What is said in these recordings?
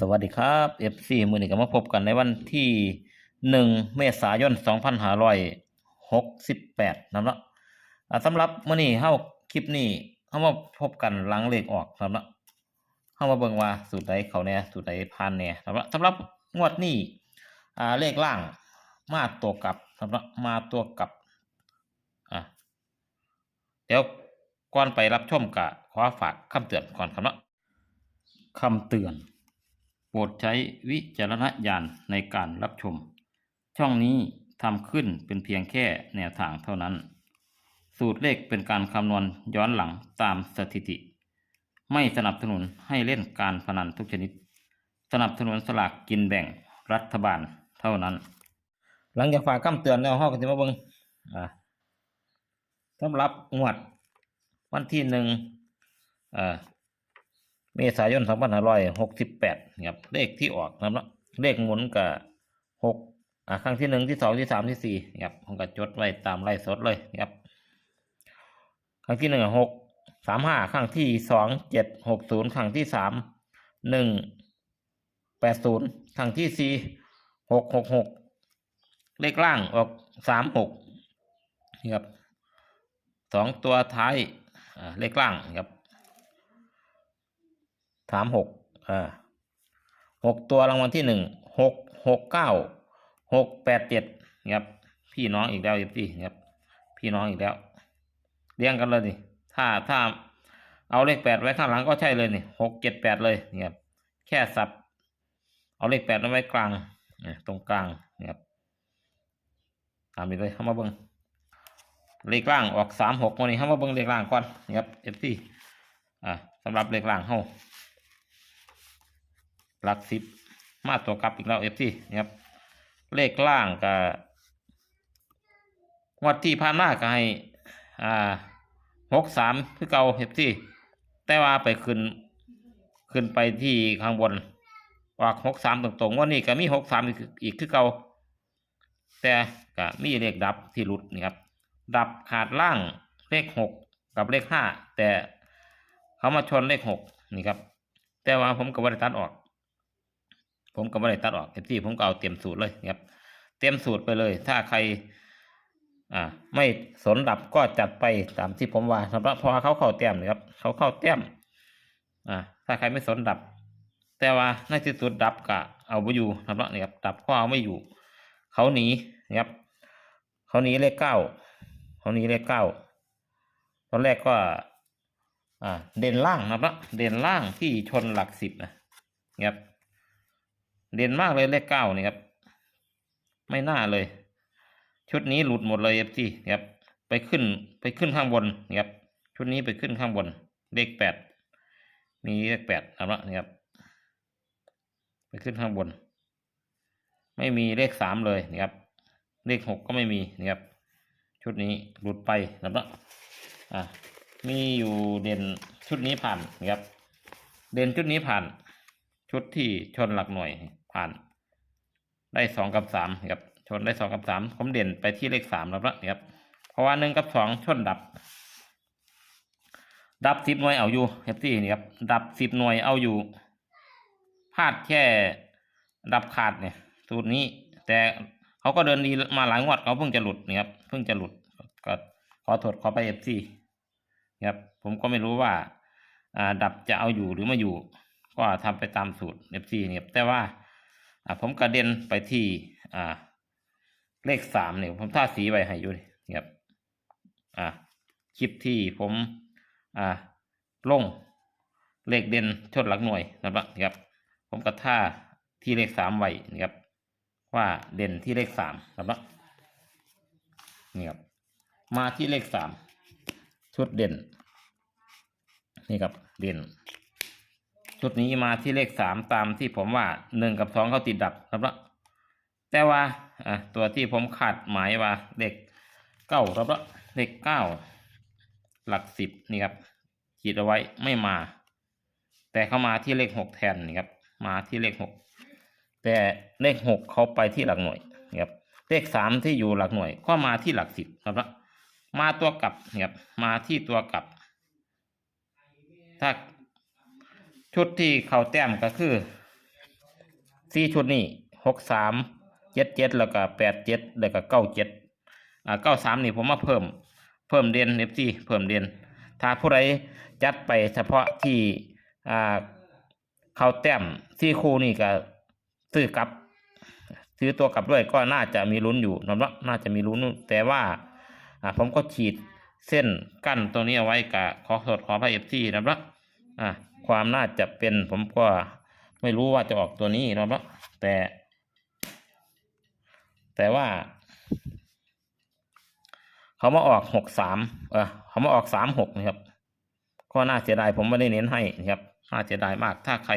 สวัสดีครับ FC มือนี้ก็มาพบกันในวันที่หนึ่งเมษายนสองพันห้าร้อยหกสิบแปดนะเนาะสำหรับมื้อนี้เฮาคลิปนี้เฮามาพบกันหลังเลขออกนะเนาะเฮามาเบิ่งว่าสูตรใดเขาแน่สูตรใดผ่านแน่นะเนาะสำหรับงวดนี้อ่าเลขล่างมาตัวกลับนะเนาะมาตัวกลับอะเดี๋ยวก่อนไปรับชมกะขอฝากคำเตือนก่อนครับเนาะคำเตือน โปรดใช้วิจารณญาณในการรับชม ช่องนี้ทำขึ้นเป็นเพียงแค่แนวทางเท่านั้น สูตรเลขเป็นการคำนวณย้อนหลังตามสถิติ ไม่สนับสนุนให้เล่นการพนันทุกชนิด สนับสนุนสลากกินแบ่งรัฐบาลเท่านั้น หลังจากฝากคำเตือนแล้วเฮาก็สิมาเบิงอ่าสำหรับงวดวันที่หนึ่งเอ่อ เมษายนสองพันห้าร้อยหกสิบแปดครับ เลขที่ออกนะครับเลขหมุนกับหกอ่าครั้งที่หนึ่งที่สองที่สามที่สี่ครับผมก็จดไว้ตามไล่สดเลยครับ ครั้งที่หนึ่งหกสามห้าครั้งที่สองเจ็ดหกศูนย์ครั้งที่สามหนึ่งแปดศูนย์ครั้งที่สี่หกหกหกเลขล่างออกสามหกนี่ครับสองตัวท้ายอ่าเลขล่างครับ สามหกอ่าหกตัวรางวัลที่หนึ่งหกหกเก้าหกแปดเจ็ดครับพี่น้องอีกแล้วพี่ครับพี่น้องอีกแล้วเรียงกันเลยนี่ถ้าถ้าเอาเลขแปดไว้ข้างหลังก็ใช่เลยนี่หกเจ็ดแปดเลยนี่ครับแค่สับ เอาเลขแปดไว้กลางตรงกลางนี่ครับตามไปเลยเข้ามาเบิ้งเลขล่างออกสามหกวันนี้เข้ามาเบิ้งเลขล่างก่อนนี่ครับเอฟซีอ่าสำหรับเลขล่างเข้า หลักสิบมาตัวกลับอีกแล้วเอฟซีนะครับ เลขล่างกับงวัดที่ผ่านมาก็ให้อ่าหกสามคือเก่าเอฟซีแต่ว่าไปขึ้น ขึ้นไปที่ข้างบนออกหกสามตรงๆวันนี้ก็มีหกสามอีกคือเก่าแต่ก็มีเลขดับที่หลุดนี่ครับ ดับขาดล่างเลขหกกับเลขห้าแต่เขามาชนเลขหกนี่ครับ แต่ว่าผมก็บริตัดออก ผมก็ไม่ได้ตัดออกเอฟซีผมก็เอาเตรียมสูตรเลยนะครับ เตรียมสูตรไปเลย ถ้าใคร อ่า ไม่สนดับก็จัดไปตามที่ผมว่าสำหรับพอเขาเข้าเตรียมนะครับ เขาเข้าเตรียม อ่า ถ้าใครไม่สนดับ แต่ว่าในที่สุดดับกะเอาไม่อยู่สำหรับนี่ครับดับก็เอาไม่อยู่ เขาหนีนะครับเขาหนีเลขเก้าเขาหนีเลขเก้าตอนแรกก็ อ่า เด่นล่างนะครับเด่นล่างที่ชนหลักสิบนะครับ เด่นมากเลยเลขเก้านี่ครับ ไม่น่าเลย ชุดนี้หลุดหมดเลยเอฟซีครับ ไปขึ้นไปขึ้นข้างบนนะครับ ชุดนี้ไปขึ้นข้างบน เลขแปดมีเลขแปดเอาละนะครับ ไปขึ้นข้างบน ไม่มีเลขสามเลยนะครับ เลขหกก็ไม่มีนะครับ ชุดนี้หลุดไปนะครับอะมีอยู่เด่นชุดนี้ผ่านนะครับ เด่นชุดนี้ผ่าน ชุดที่ชนหลักหน่วย ผ่าน ได้สองกับสามครับชนได้สองกับสามผมเด่นไปที่เลขสามแล้วนะครับเพราะว่าหนึ่งกับสองชนดับ ดับสิบหน่วยเอาอยู่เอฟซี่นี่ครับดับสิบหน่วยเอาอยู่พลาดแค่ดับขาดเนี่ยสูตรนี้ แต่เขาก็เดินดีมาหลายงวดเขาเพิ่งจะหลุดนี่ครับเพิ่งจะหลุดก็ขอโทษขอไปเอฟซีครับผมก็ไม่รู้ว่าอ่าดับจะเอาอยู่หรือไม่อยู่ ก็ทำไปตามสูตร FC เนี่ยแต่ว่า ผมกระเด็นไปที่อ่า เลขสามเนี่ยผมท่าสีไวให้อยู่นี่ครับอ่าคลิปที่ผมอ่าลงเลขเด่นชนหลักหน่วยนะครับ ผมก็ท่าที่เลขสามไว้นะครับ ว่าเด่นที่เลขสามนะครับนี่ครับมาที่เลขสามชุดเด่น นี่ครับเด่น ชุดนี้มาที่เลขสามตามที่ผมว่าหนึ่งกับสองเขาติดดับครับละแต่ว่าอะตัวที่ผมขาดหมายว่าเลขเก้าครับละเลขเก้าหลักสิบนี่ครับขีดเอาไว้ไม่มา แต่เขามาที่เลขหกแทนนี่ครับมาที่เลขหกแต่เลขหกเขาไปที่หลักหน่วยนี่ครับเลขสามที่อยู่หลักหน่วย ก็มาที่หลักสิบครับละมาตัวกลับนี่ครับมาที่ตัวกลับถ้า ชุดที่เขาแต้มก็คือสี่ชุดนี้หกสามเจ็ดเจ็ดแล้วก็แปดเจ็ดแล้วก็เก้าเจ็ดอ่าเก้าสามนี่ผมมาเพิ่มเพิ่มเด่นเอฟซีเพิ่มเด่นถ้าผู้ใดจัดไปเฉพาะที่อ่าเข้าแต้มที่คู่นี่ก็ซื้อกลับซื้อตัวกลับด้วยก็น่าจะมีลุ้นอยู่นะว่าน่าจะมีลุ้นแต่ว่าอ่าผมก็ฉีดเส้นกั้นตรงนี้เอาไว้กับขอโทษขอพระเอฟซีนะครับ อ่าความน่าจะเป็นผมก็ไม่รู้ว่าจะออกตัวนี้นะครัแต่ แต่ว่า เขามาออกหกสามเออเขามาออกสามหกนะครับก็น่าเสียดายผมไม่ได้เน้นให้นะครับน่าเสียดายมาก ถ้าใคร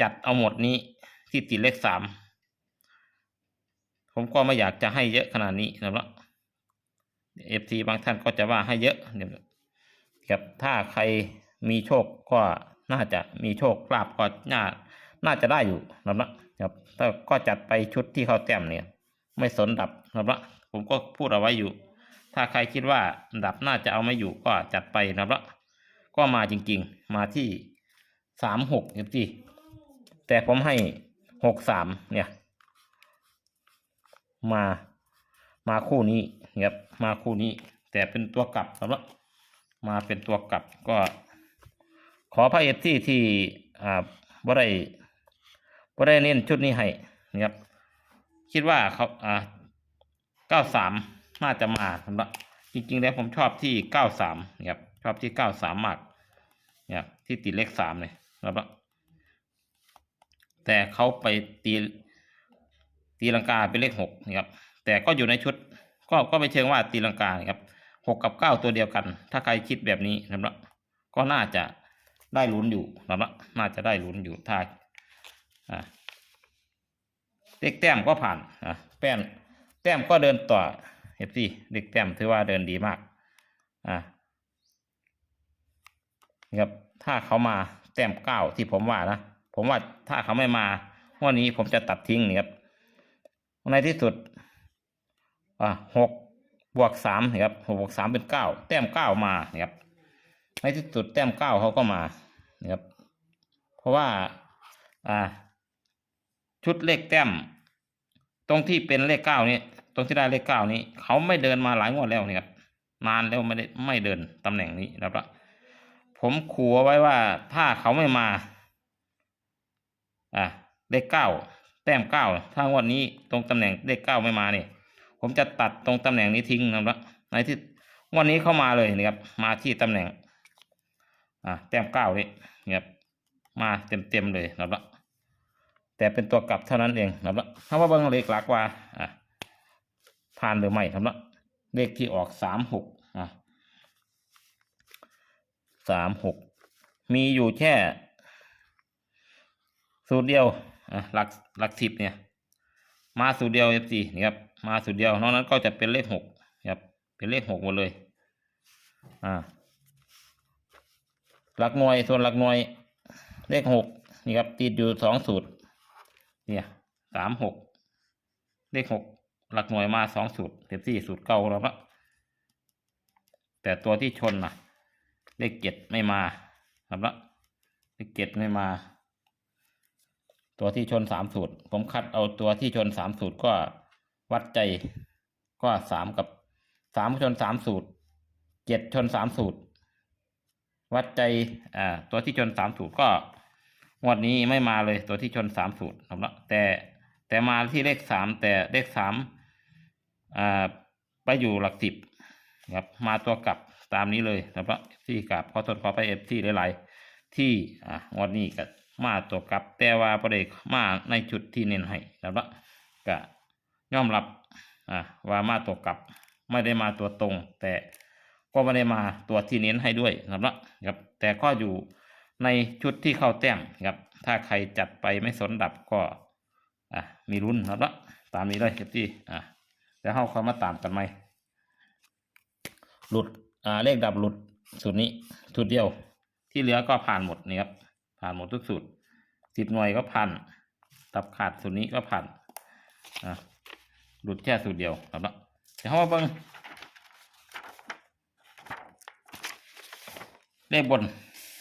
จัดเอาหมดนี้ที่ติดเลขสามผมก็ไม่อยากจะให้เยอะขนาดนี้นะครับเอฟซีบางท่านก็จะว่าให้เยอะเนี่ยครับถ้าใคร มีโชคก็น่าจะมีโชคลาภก็น่าน่าจะได้อยู่นะครับถ้าก็จัดไปชุดที่เขาแต้มเนี่ย ไม่สนดับนะครับผมก็พูดเอาไว้อยู่ ถ้าใครคิดว่าดับน่าจะเอาไม่อยู่ก็จัดไปนะครับก็มาจริงๆ มาที่สามหกเอฟซีแต่ผมให้หกสามเนี่ย มา มาคู่นี้นะครับมาคู่นี้ แต่เป็นตัวกลับสำหรับมาเป็นตัวกลับก็ ขอพระเอฟที่ที่อ่าบ่ได้บ่ได้เน้นชุดนี้ให้นะครับคิดว่าเขาอ่าเก้าสามน่าจะมาสำหรับจริงๆแล้วผมชอบที่เก้าสามนะครับชอบที่เก้าสามมากนะครับที่ติดเลขสามเลยครับแต่เขาไปตีตีลังกาเป็นเลขหกนะครับ แต่ก็อยู่ในชุด ก็ก็ไม่เชิงว่าตีลังกานะครับหกกับเก้าตัวเดียวกัน ถ้าใครคิดแบบนี้นะครับก็น่าจะ ได้ลุ้นอยู่นะครับน่าจะได้ลุ้นอยู่ถ้าอ่าเลขแต้มก็ผ่านอะแป้นแต้มก็เดินต่อเอฟซีเลขแต้มถือว่าเดินดีมากอ่านะครับถ้าเขามาแต้มเก้าที่ผมว่านะผมว่าถ้าเขาไม่มาวันนี้ผมจะตัดทิ้งนี่ครับในที่สุดอ่าหกบวกสามนะครับหกบวกสามเป็นเก้าแต้มเก้ามานะครับ ในที่สุดแต้มเก้าเขาก็มานะครับ เพราะว่าอ่า ชุดเลขแต้ม ตรงที่เป็นเลขเก้านี้ตรงที่ได้เลขเก้านี้เขาไม่เดินมาหลายงวดแล้วนะครับนานแล้วไม่ได้ไม่เดินตำแหน่งนี้นะครับผมขู่ไว้ว่าถ้าเขาไม่มา อ่าเลขเก้าแต้มเก้าถ้างวดนี้ตรงตำแหน่งเลขเก้าไม่มาเนี่ยผมจะตัดตรงตำแหน่งนี้ทิ้งนะครับในที่วันนี้เข้ามาเลยนะครับ มาที่ตำแหน่ง อ่าแต้มเก้านี่นะครับมาเต็มเต็มเลยนะครับแต่เป็นตัวกลับเท่านั้นเองนะครับถ้าว่าเบิ้งเลขหลักว่าอ่าผ่านหรือไม่ครับเลขที่ออกสามหกอ่าสามหกมีอยู่แค่ สูตรเดียวอะหลักหลักสิบเนี่ย มาสูตรเดียว F4 นี่ครับมาสูตรเดียวนอกนั้นก็จะเป็นเลขหกครับเป็นเลขหกหมดเลย อ่า หลักหน่วยส่วนหลักหน่วย เลขหกนี่ครับ ติดอยู่สองสูตร เนี่ยสามหกเลขหกหลักหน่วยมาสองสูตรเต็มที่สูตรเก่าแล้วละแต่ตัวที่ชนนะเลขเจ็ดไม่มาครับละเลขเจ็ดไม่มา ตัวที่ชนสามสูตร ผมคัดเอาตัวที่ชนสามสูตรก็วัดใจก็สามกับสามชนสามสูตรเจ็ดชนสามสูตร วัดใจอ่าตัวที่ชนสามสูตรก็งวดนี้ไม่มาเลยตัวที่ชนสามสูตรครับแต่แต่มาที่เลขสามแต่เลขสามอ่าไปอยู่หลักสิบครับมาตัวกลับตามนี้เลยนะครับที่กลับขอทดขอไปเอฟที่หลายๆที่อ่างวดนี้ก็มาตัวกลับ แต่ว่าประเด็มาในจุดที่เน้นให้นะครับก็ยอมรับอ่าว่ามาตัวกลับ ไม่ได้มาตัวตรงแต่ ก็ไม่ได้มาตัวที่เน้นให้ด้วยนะครับครับ แต่ก็อยู่ในชุดที่เข้าแต้มครับ ถ้าใครจัดไปไม่สนดับก็อะมีรุ่นนะครับตามนี้เลยครับที่อะแล้วเข้าเขามาตามกันไหมหลุดอ่าเลขดับหลุดสูตรนี้สูตรเดียว ที่เหลือก็ผ่านหมดนี่ครับผ่านหมดทุกสูตรสิบหน่วยก็ผ่านตับขาดสูตรนี้ก็ผ่านอะหลุดแค่สูตรเดียวครับแล้วเดี๋ยวเข้ามาเบิ่ง เลขบน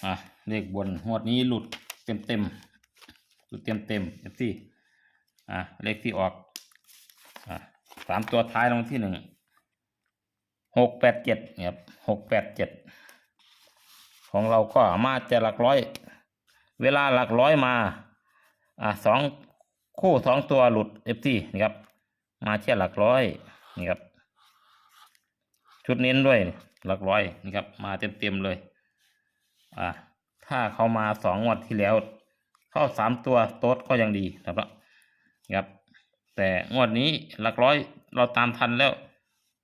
อะ เลขบนงวดนี้หลุดเต็มเต็มหลุดเต็มเต็มเอฟซีอะ เลขที่ออก อะสามตัวท้ายรงที่หนึ่งหกแปดเจ็ดเนี่ยหกแปดเจ็ดของเราก็มาจะหลักร้อย เวลาหลักร้อยมา อะสองคู่สองตัวหลุดเอฟซีนี่ครับ มาเช่หลักร้อยนี่ครับ ชุดเน้นด้วยหลักร้อยนี่ครับ มาเต็มเต็มๆเลย อะถ้าเขามาสองงวดที่แล้ว เข้าสามตัวโต๊ดก็ยังดีนะครับครับ แต่งวดนี้หลักร้อยเราตามทันแล้ว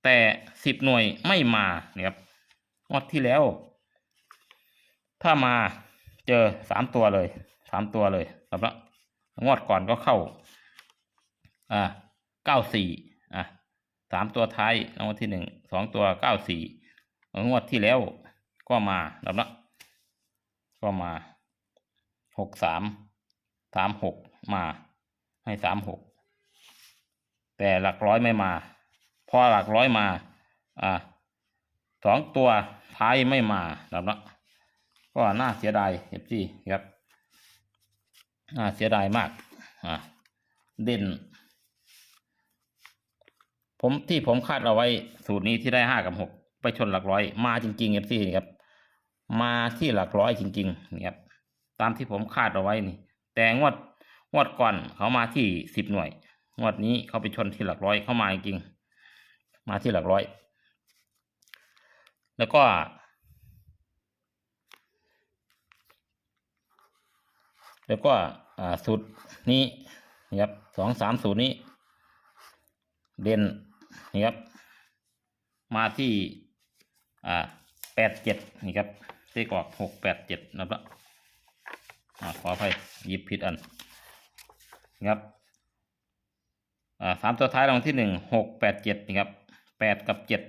แต่สิบหน่วยไม่มาเนี่ยครับงวดที่แล้ว ถ้ามาเจอสามตัวเลยสามตัวเลยครับงวดก่อนก็เข้า อ่าเก้าสี่อะสามตัวท้ายรางวัลที่หนึ่งสองตัวเก้าสี่งวดที่แล้วก็มาครับนะ ก็มาหกสามสามหกมาให้สามหกแต่หลักร้อยไม่มา พอหลักร้อยมา อ่าสองตัวท้ายไม่มาครับนะก็น่าเสียดายเอฟซีครับน่าเสียดายมากอ่าเด่น ผมที่ผมคาดเอาไว้สูตรนี้ที่ได้ห้ากับหกไปชนหลักร้อยมาจริงๆเอฟซีครับ มาที่หลักร้อยจริงๆนี่ครับตามที่ผมคาดเอาไว้นี่ แต่งวดงวดก่อนเขามาที่สิบหน่วย งวดนี้เขาไปชนที่หลักร้อยเข้ามาจริงมาที่หลักร้อย แล้วก็แล้วก็อ่าสูตรนี้นี่ครับสองสามสูตรนี้ เด่นนี่ครับมาที่อ่าแปดเจ็ดนี่ครับ เลขออกหกแปดเจ็ดนะครับขออภัยหยิบผิดอันนี่ครับสามตัวท้ายรางวัลที่หนึ่งหกแปดเจ็ดนี่ครับแปดกับเจ็ด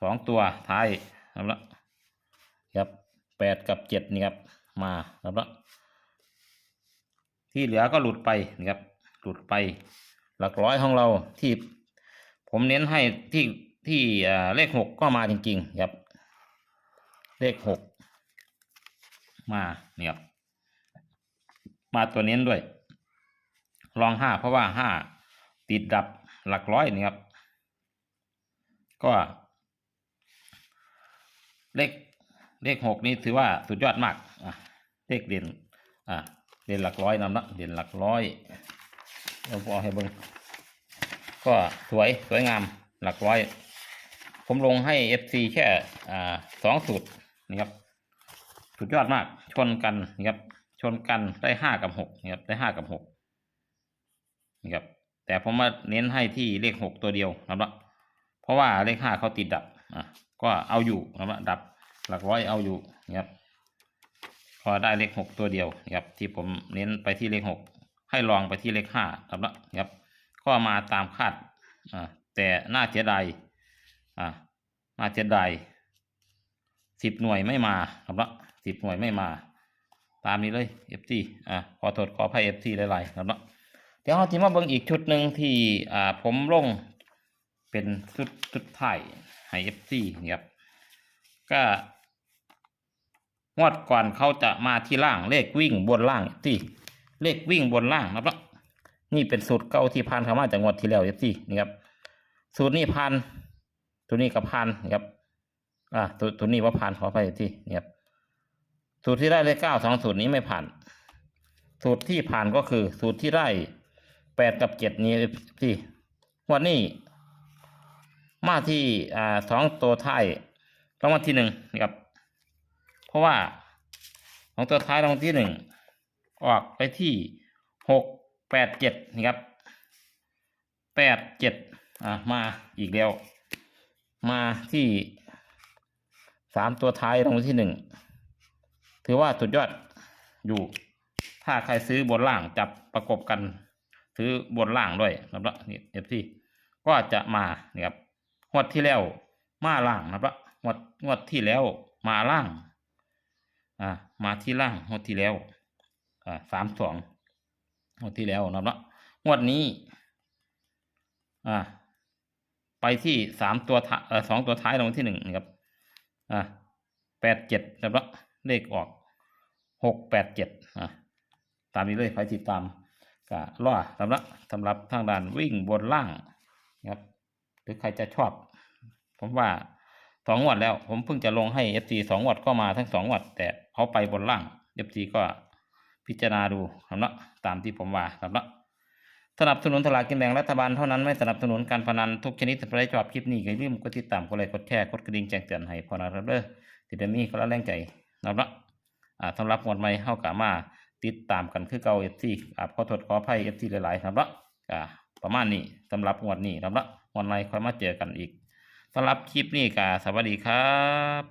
สองตัวท้ายนะครับครับแปดกับเจ็ดนี่ครับมานะครับที่เหลือก็หลุดไปนะครับหลุดไป หลักร้อยของเราที่ผมเน้นให้ที่ที่เลขหกก็มาจริงๆครับ เลขหกมาเนี่ยครับมาตัวเน้นด้วย ลองห้าเพราะว่าห้าติดดับหลักร้อยเนี่ครับ ก็ เลขเลขหกนี้ถือว่าสุดยอดมากอะเลขเด่นอะเด่นหลักร้อยนำนะเด่นหลักร้อยเราพอให้เบิ่งก็สวยสวยงามหลักร้อย ผมลงให้ FC แค่อ่าสองสูตร นะครับสุดยอดมาก ชนกันนะครับ ชนกันได้ห้ากับหกนะครับได้ห้ากับหกนะครับ แต่ผมมาเน้นให้ที่เลขหกตัวเดียวนะครับเพราะว่าเลขห้าเขาติดดับอะก็เอาอยู่นะครับดับหลักร้อยเอาอยู่นะครับ พอได้เลขหกตัวเดียวนะครับ ที่ผมเน้นไปที่เลขหกให้ลองไปที่เลขห้าครับนะครับ ก็มาตามคาดอ่าแต่น่าเสียดายอ่าน่าเสียดาย สิบหน่วยไม่มาครับละสิบหน่วยไม่มา ตามนี้เลย FT อ่าขอโทษขออภัย FT หลายๆครับละเดี๋ยวเราจะมาเบิ่งอีกชุดหนึ่งที่อ่าผมลงเป็นชุดชุดไทยให้ FT นี่ครับก็งวดก่อนเขาจะมาที่ล่างเลขวิ่งบนล่างที่เลขวิ่งบนล่างนะครับนี่เป็นสูตรเก่าที่พันเข้ามาจากงวดที่แล้ว FT นี่ครับสูตรนี้พันตัวนี้กับพันนะครับ อ่าตัวตัวนี้ว่าผ่านขอไปที่นี่ครับสูตรที่ได้เลขเก้าสองสูตรนี้ไม่ผ่าน สูตรที่ผ่านก็คือ สูตรที่ได้แปดกับเจ็ดนี้ที่วันนี้ มาที่อ่าสองตัวท้ายรางวัลที่หนึ่งนะครับ เพราะว่าสองตัวท้ายรางวัลที่หนึ่งออกไปที่หกแปดเจ็ดนะครับแปดเจ็ดอ่ามาอีกแล้ว มาที่ สามตัวท้ายรางวัลที่หนึ่งถือว่าสุดยอดอยู่ ถ้าใครซื้อบนล่างจับประกบกัน ซื้อบนล่างด้วยนะครับนี่เอฟซีก็จะมาเนี่ยครับงวดที่แล้วมาล่างนะครับงวดงวดที่แล้วมาล่าง อ่า มาที่ล่างงวดที่แล้ว อ่าสามสองงวดที่แล้วนะครับงวดนี้ อ่า ไปที่สามตัวท้ายสองตัวท้ายรางวัลที่หนึ่งนะครับ อ่าแปดเจ็ดนะครับเลขออกหกแปดเจ็ดอ่าตามนี้เลยใครติดตามก็รอสำหรับสำหรับทางด้านวิ่งบนล่างนะครับหรือใครจะชอบ ผมว่าสองงวดแล้ว ผมเพิ่งจะลงให้ FC สองงวดก็มาทั้งสองงวดแต่เขาไปบนล่าง FC ก็พิจารณาดูครับตามที่ผมว่าครับ สนับสนุนตลาดกินแบ่งรัฐบาลเท่านั้นไม่สนับสนุนการพนันทุกชนิดถ้าใครชอบคลิปนี้ก็อย่าลืมกดติดตามกดไลค์กดแชร์กดกระดิ่งแจ้งเตือนให้พอนะครับเด้อที่ได้มีคนละแรงใจนะครับเนาะอ่าสำหรับงวดใหม่เฮากะมาติดตามกันคือเก่า FC อ่าขอโทษขออภัย FC หลายๆครับเนาะอ่าประมาณนี้สำหรับงวดนี้ครับเนาะงวดใหม่ค่อยมาเจอกันอีกสำหรับคลิปนี้ก็สวัสดีครับ